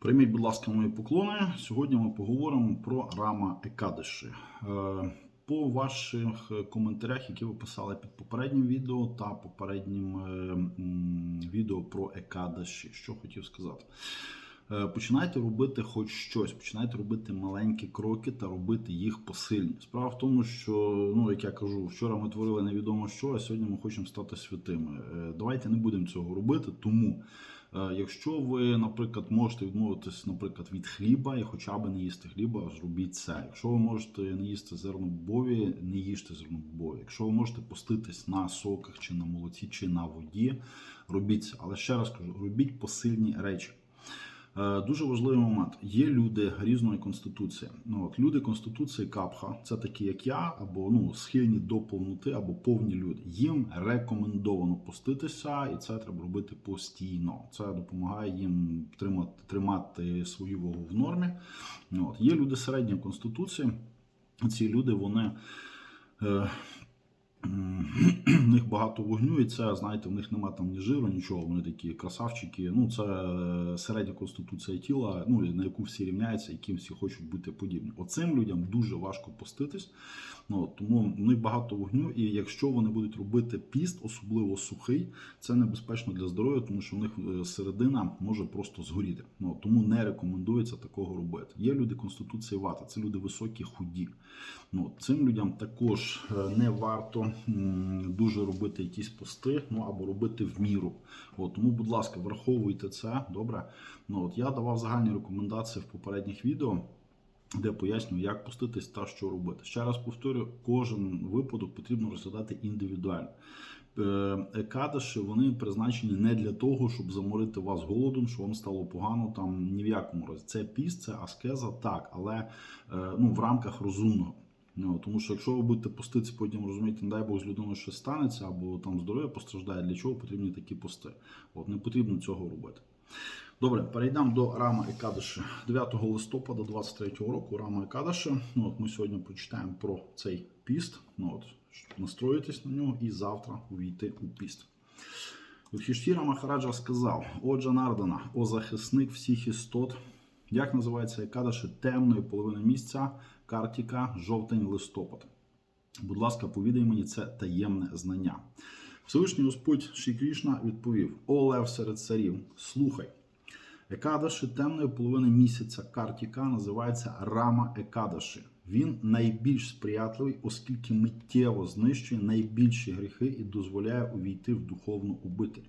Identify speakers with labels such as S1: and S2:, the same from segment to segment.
S1: Прийміть, будь ласка, мої поклони. Сьогодні ми поговоримо про Рама Екадиші. Е, По ваших коментарях, які ви писали під попереднім відео та попереднім е, відео про Екадиші, що хотів сказати. Е, Починайте робити хоч щось, починайте робити маленькі кроки та робити їх посильні. Справа в тому, що, ну як я кажу, вчора ми творили невідомо що, а сьогодні ми хочемо стати святими. Е, Давайте не будемо цього робити, тому. Е, Якщо ви, наприклад, можете відмовитись, наприклад, від хліба і хоча б не їсти хліба, зробіть це. Якщо ви можете не їсти зернобобові, не їжте зернобобові. Якщо ви можете поститись на соках чи на молоці, чи на воді, робіть це. Але ще раз кажу, робіть посильні речі. Е, Дуже важливий момент. Є люди різної конституції. Ну от люди конституції Капха, це такі, як я, або ну схильні до повноти, або повні люди. Їм рекомендовано поститися, і це треба робити постійно. Це допомагає їм тримати, тримати свою вагу в нормі. Ну, От є люди середньої конституції. Ці люди вони. Е, В них багато вогню, і це, знаєте, в них немає там ні жиру, нічого. Вони такі красавчики. Ну, це е, середня конституція тіла, ну, на яку всі рівняються, яким всі хочуть бути подібні. Оцим людям дуже важко поститись. Ну, тому в них багато вогню, і якщо вони будуть робити піст, особливо сухий, це небезпечно для здоров'я, тому що в них е, середина може просто згоріти. Ну, тому не рекомендується такого робити. Є люди конституції вата, це люди високі, худі. Ну, цим людям також е, не варто дуже робити якісь пости, ну або робити в міру. От, тому, будь ласка, враховуйте це. Добре. Ну, от, я давав загальні рекомендації в попередніх відео де пояснюю, як пуститись та що робити. Ще раз повторю, кожен випадок потрібно розглядати індивідуально. Е, Кадиші вони призначені не для того, щоб заморити вас голодом, щоб вам стало погано там ні в якому разі. Це піст, це аскеза, так, але е, ну, в рамках розумного. Ну, тому що якщо ви будете поститися, потім розумієте, не дай Бог з людиною щось станеться, або там здоров'я постраждає, для чого потрібні такі пости? От не потрібно цього робити. Добре, перейдемо до Рама і Кадиші. 9 листопада 23 року Рама і Кадиші. Ну, от ми сьогодні прочитаємо про цей піст. Ну, от, щоб настроїтись на нього і завтра увійти у піст. Юдхіштіра Махараджа сказав: О Джанардана, о захисник всіх істот. Як називається Екадаші темної половини місця, Картіка, жовтень, листопад. Будь ласка, повідай мені це таємне знання. Всевишній Господь Ші Крішна відповів: О Лев серед царів, слухай. Екадаші темної половини місяця Картіка називається Рама Екадаші. Він найбільш сприятливий, оскільки миттєво знищує найбільші гріхи і дозволяє увійти в духовну обитель.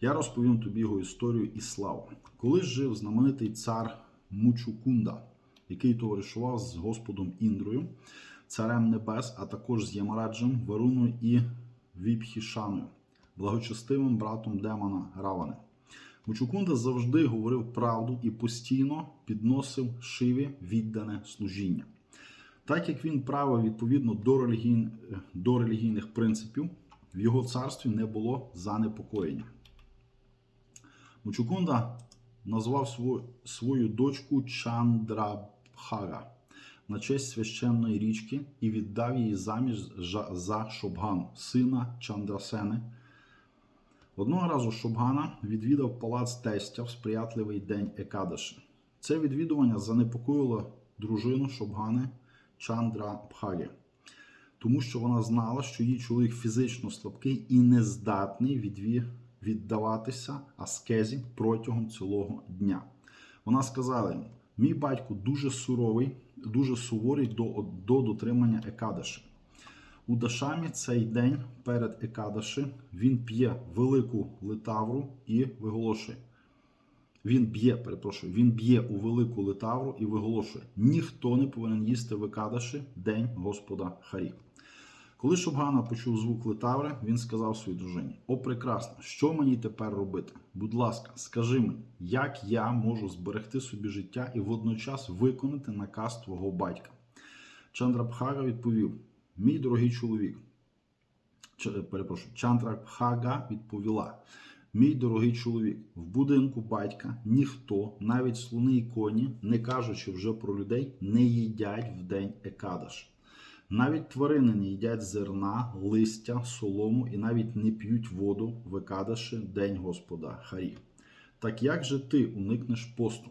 S1: Я розповім тобі його історію і славу. Колись жив знаменитий цар Мучукунда, який товаришував з Господом Індрою, царем небес, а також з Ямараджем, Варуною і Віпхішаною, благочестивим братом демона Равани. Мучукунда завжди говорив правду і постійно підносив шиві віддане служіння. Так як він правив відповідно до, релігій... до релігійних принципів, в його царстві не було занепокоєння. Мучукунда назвав свою, дочку Чандрабхага на честь священної річки і віддав її заміж за- Шобгану, сина Чандрасени. Одного разу Шобгана відвідав палац тестя в сприятливий день Екадаші. Це відвідування занепокоїло дружину Шобгани Чандра Бхагі, тому що вона знала, що її чоловік фізично слабкий і нездатний відві... віддаватися аскезі протягом цілого дня. Вона сказала йому: мій батько дуже суровий, дуже суворий до, до дотримання Екадаші. У Дашамі цей день перед Екадаші він п'є велику литавру і виголошує. Він б'є, перепрошую, він б'є у велику литавру і виголошує: ніхто не повинен їсти в Екадаші день Господа Харі. Коли Шобгана почув звук литаври, він сказав своїй дружині: О, прекрасно, що мені тепер робити? Будь ласка, скажи мені, як я можу зберегти собі життя і водночас виконати наказ твого батька? Чандрабхага відповів: Мій дорогий чоловік, Ч- перепрошую, Чандрабхага відповіла: Мій дорогий чоловік, в будинку батька ніхто, навіть слони і коні, не кажучи вже про людей, не їдять в день Екадаш. Навіть тварини не їдять зерна, листя, солому і навіть не п'ють воду в День Господа Харі. Так як же ти уникнеш посту?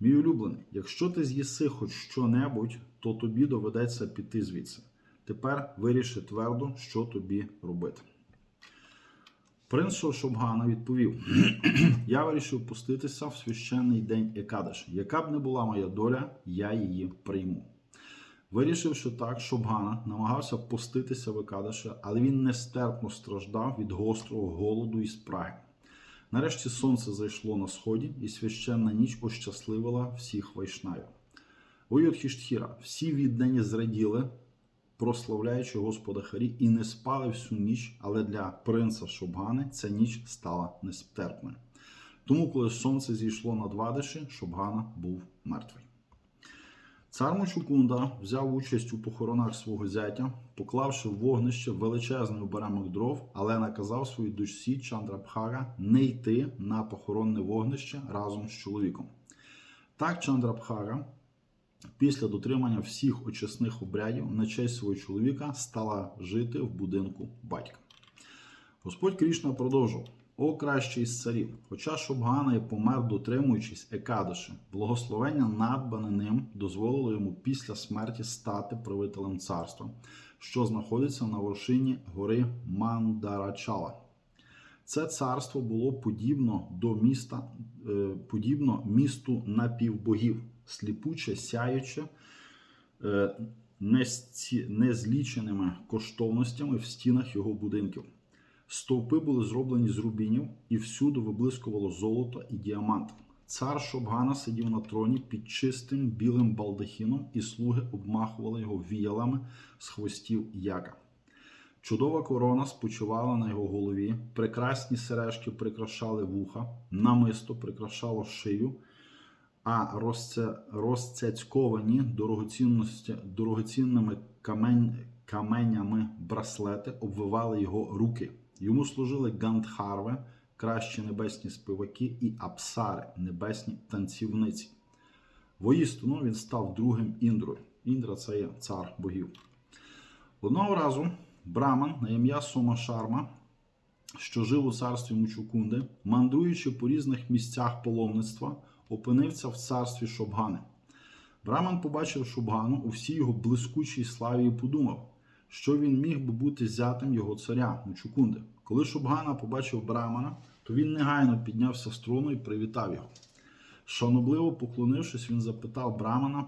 S1: Мій улюблений, якщо ти з'їси хоч що-небудь, то тобі доведеться піти звідси. Тепер виріши твердо, що тобі робити. Принц Шовшобгана відповів: Я вирішив пуститися в священний день Екадеш. Яка б не була моя доля, я її прийму. Вирішивши так, Шобгана намагався поститися в Екадеше, але він нестерпно страждав від гострого голоду і спраги. Нарешті сонце зайшло на сході, і священна ніч ощасливила всіх вайшнавів. У Йодхіштхіра всі віддані зраділи, прославляючи Господа Харі, і не спали всю ніч, але для принца Шобгани ця ніч стала нестерпною. Тому, коли сонце зійшло над Вадиші, Шобгана був мертвий. Цар Мочукунда взяв участь у похоронах свого зятя, поклавши в вогнище величезний оберемок дров, але наказав своїй дочці Чандрабхара не йти на похоронне вогнище разом з чоловіком. Так Чандрабхара, після дотримання всіх очисних обрядів на честь свого чоловіка, стала жити в будинку батька. Господь Крішна продовжував. О кращий з царів, хоча Шобгана і помер, дотримуючись Екадиши, благословення, надбане ним, дозволило йому після смерті стати правителем царства, що знаходиться на вершині гори Мандарачала. Це царство було подібно до міста, е, подібно місту напівбогів, сліпуче, сяюче, е, незліченими коштовностями в стінах його будинків. Стовпи були зроблені з рубінів, і всюди виблискувало золото і діамант. Цар Шобгана сидів на троні під чистим білим балдахіном, і слуги обмахували його віялами з хвостів яка. Чудова корона спочивала на його голові, прекрасні сережки прикрашали вуха, намисто прикрашало шию, а розце, розцяцьковані дорогоцінними камень, каменями браслети обвивали його руки. Йому служили гандхарви, кращі небесні співаки, і апсари, небесні танцівниці. Воістину він став другим Індрою. Індра це є цар богів. Одного разу Браман на ім'я Сома Шарма, що жив у царстві Мучукунди, мандруючи по різних місцях паломництва, опинився в царстві Шобгани. Браман побачив Шобгану у всій його блискучій славі і подумав, що він міг би бути зятем його царя Мучукунди. Коли Шобгана побачив Брамана, то він негайно піднявся з трону і привітав його. Шанобливо поклонившись, він запитав Брамана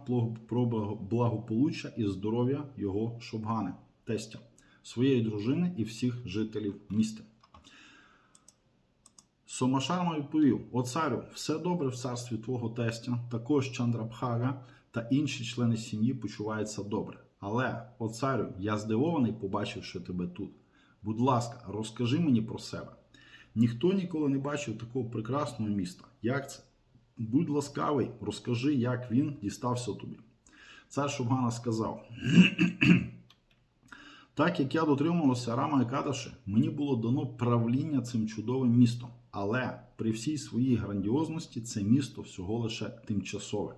S1: про благополуччя і здоров'я його Шобгани, тестя, своєї дружини і всіх жителів міста. Сомашарма відповів: О царю, все добре в царстві твого тестя, також Чандрабхага та інші члени сім'ї почуваються добре. Але, о царю, я здивований, побачивши тебе тут. Будь ласка, розкажи мені про себе. Ніхто ніколи не бачив такого прекрасного міста. Як це? Будь ласкавий, розкажи, як він дістався тобі. Цар Шубгана сказав: так як я дотримувався Рама і Кадаши, мені було дано правління цим чудовим містом. Але при всій своїй грандіозності це місто всього лише тимчасове.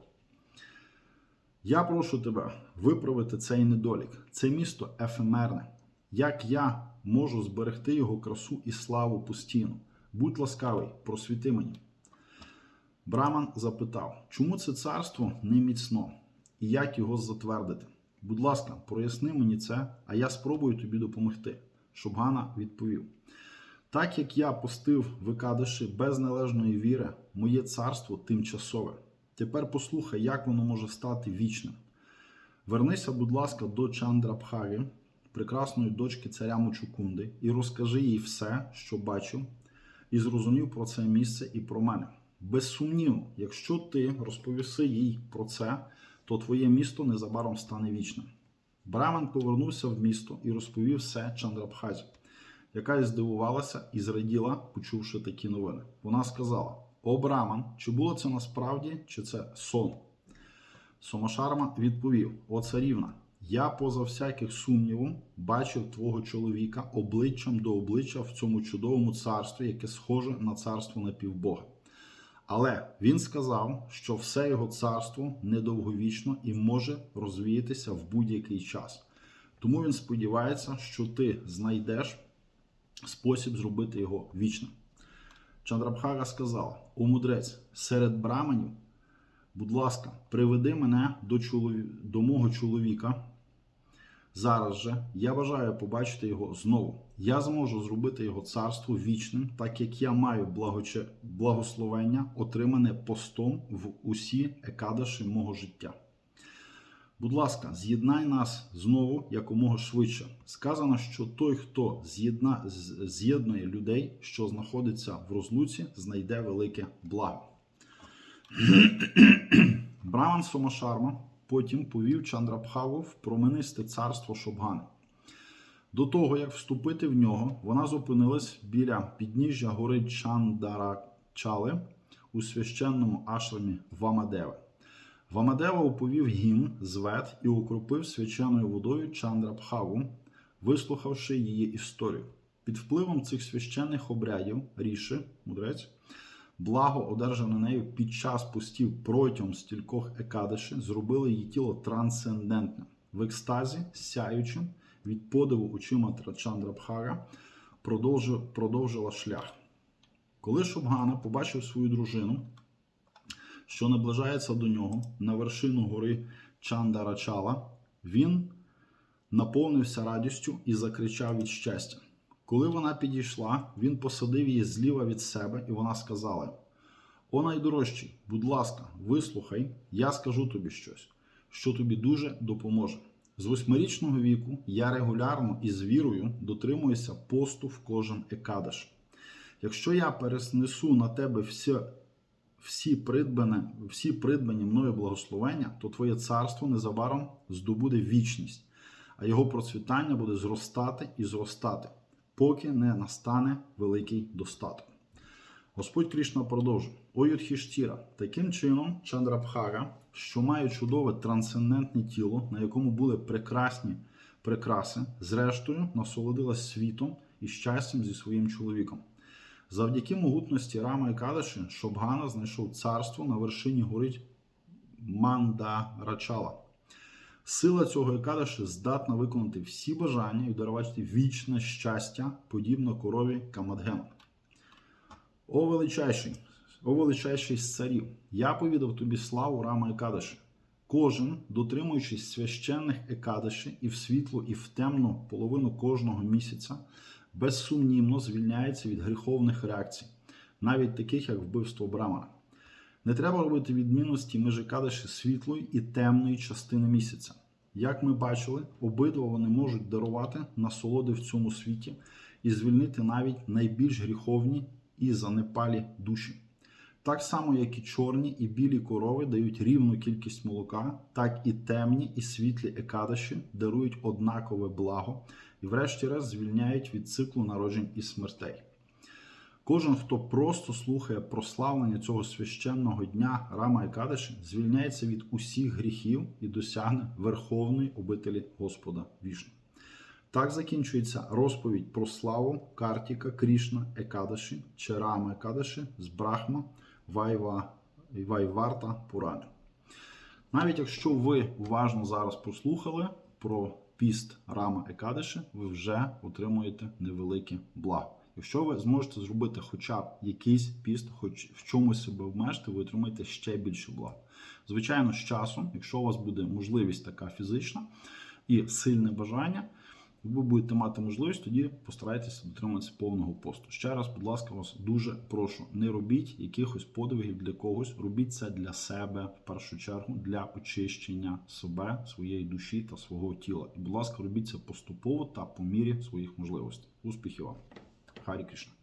S1: Я прошу тебе виправити цей недолік. Це місто ефемерне. Як я можу зберегти його красу і славу постійно? Будь ласкавий, просвіти мені. Браман запитав, чому це царство не міцно і як його затвердити? Будь ласка, проясни мені це, а я спробую тобі допомогти. Шубгана відповів: так як я постив в Екадиші без належної віри, моє царство тимчасове. Тепер послухай, як воно може стати вічним. Вернися, будь ласка, до Чандрабхаги, прекрасної дочки царя Мочукунди, і розкажи їй все, що бачив, і зрозумів про це місце і про мене. Безсумнівно, якщо ти розповіси їй про це, то твоє місто незабаром стане вічним. Браман повернувся в місто і розповів все Чандрабхазі, яка й здивувалася і зраділа, почувши такі новини. Вона сказала: О, Браман, чи було це насправді, чи це сон? Сомашарма відповів: О, царівна, я поза всяких сумнівом бачив твого чоловіка обличчям до обличчя в цьому чудовому царстві, яке схоже на царство напівбога. Але він сказав, що все його царство недовговічно і може розвіятися в будь-який час. Тому він сподівається, що ти знайдеш спосіб зробити його вічним. Чандрабхага сказала: О мудрець, серед браманів Будь ласка, приведи мене до, чолові... до мого чоловіка. Зараз же я бажаю побачити його знову. Я зможу зробити його царство вічним, так як я маю благословення, отримане постом в усі екадаші мого життя. Будь ласка, з'єднай нас знову якомога швидше. Сказано, що той, хто з'єднує людей, що знаходиться в розлуці, знайде велике благо. Браман Сомашарма потім повів Чандрабхаву в променисте царство Шобгани. До того, як вступити в нього, вона зупинилась біля підніжжя гори Чандарачали у священному ашрамі Вамадева оповів гімн з вед і окропив свяченою водою Чандрабхаву, вислухавши її історію. Під впливом цих священних обрядів Ріши, мудрець, благо, одержане нею під час постів протягом стількох екадиші, зробили її тіло трансцендентним. В екстазі, сяючим від подиву очима Чандрабхара, продовжи- продовжила шлях. Коли Шубгана побачив свою дружину, що наближається до нього на вершину гори Чандарачала, він наповнився радістю і закричав від щастя. Коли вона підійшла, він посадив її зліва від себе, і вона сказала: О найдорожчий, будь ласка, вислухай, я скажу тобі щось, що тобі дуже допоможе. З восьмирічного віку я регулярно і з вірою дотримуюся посту в кожен екадаш. Якщо я перенесу на тебе всі, всі, придбане, всі придбані мною благословення, то твоє царство незабаром здобуде вічність, а його процвітання буде зростати і зростати, поки не настане великий достаток. Господь Крішна продовжує. О Юдхіштіра, таким чином Чандрабхара, що має чудове трансцендентне тіло, на якому були прекрасні прикраси, зрештою насолодилась світом і щастям зі своїм чоловіком. Завдяки могутності Рама і Кадаші Шобгана знайшов царство на вершині гори Мандарачала. Сила цього Екадаші здатна виконати всі бажання і дарувати вічне щастя, подібно корові Камадгена. О величайший, о величайший з царів, я повідав тобі славу Рама Екадаші. Кожен, дотримуючись священних Екадаші і в світлу, і в темну половину кожного місяця, безсумнівно звільняється від гріховних реакцій, навіть таких, як вбивство Брамана. Не треба робити відмінності між Екадаші світлої і темної частини місяця. Як ми бачили, обидва вони можуть дарувати насолоди в цьому світі і звільнити навіть найбільш гріховні і занепалі душі. Так само, як і чорні і білі корови дають рівну кількість молока, так і темні і світлі екадаші дарують однакове благо врешті-решт, звільняють від циклу народжень і смертей. Кожен, хто просто слухає прославлення цього священного дня Рама і Кадиші, звільняється від усіх гріхів і досягне верховної обителі Господа вішну. Так закінчується розповідь про славу Картіка, Крішна, Екадаші чи Рама Екадаші з Брахма Вайва, Вайварта Пурани. Навіть якщо ви уважно зараз послухали про піст Рама Екадаші, ви вже отримуєте невелике благо. Якщо ви зможете зробити хоча б якийсь піст, хоч в чомусь себе обмежити, ви отримаєте ще більше благ. Звичайно, з часом, якщо у вас буде можливість така фізична і сильне бажання, ви будете мати можливість, тоді постарайтеся дотриматися повного посту. Ще раз, будь ласка, вас дуже прошу, не робіть якихось подвигів для когось, робіть це для себе в першу чергу, для очищення себе, своєї душі та свого тіла. І, будь ласка, робіть це поступово та по мірі своїх можливостей. Успіхів вам! Харі Кришна!